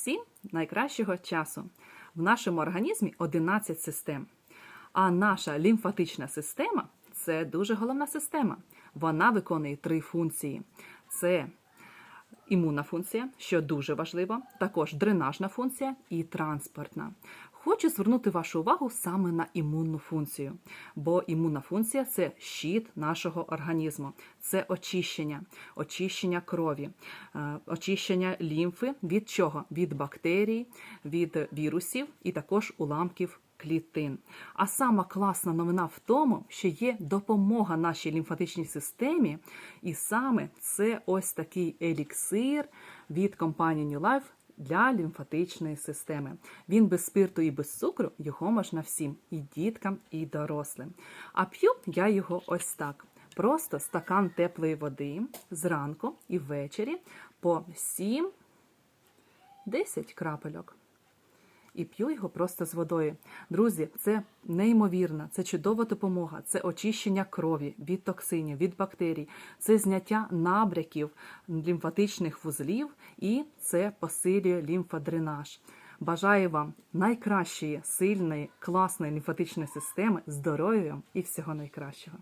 всім найкращого часу. В нашому організмі 11 систем. А наша лімфатична система це дуже головна система. Вона виконує три функції: це імунна функція, що дуже важливо, також дренажна функція і транспортна. Хочу звернути вашу увагу саме на імунну функцію, бо імунна функція це щит нашого організму, це очищення, очищення крові, е, очищення лімфи від чого? Від бактерій, від вірусів і також уламків клітин. А сама класна новина в тому, що є допомога нашій лімфатичній системі, і саме це ось такий еліксир від компанії New Life для лімфатичної системи. Він без спирту і без цукру, його можна всім, і діткам, і дорослим. А п'ю я його ось так. Просто стакан теплої води зранку і ввечері по 7-10 крапельок і п'ю його просто з водою. Друзі, це неймовірна, це чудова допомога, це очищення крові від токсинів, від бактерій, це зняття набряків лімфатичних вузлів і це посилює лімфодренаж. Бажаю вам найкращої, сильної, класної лімфатичної системи, здоров'я і всього найкращого.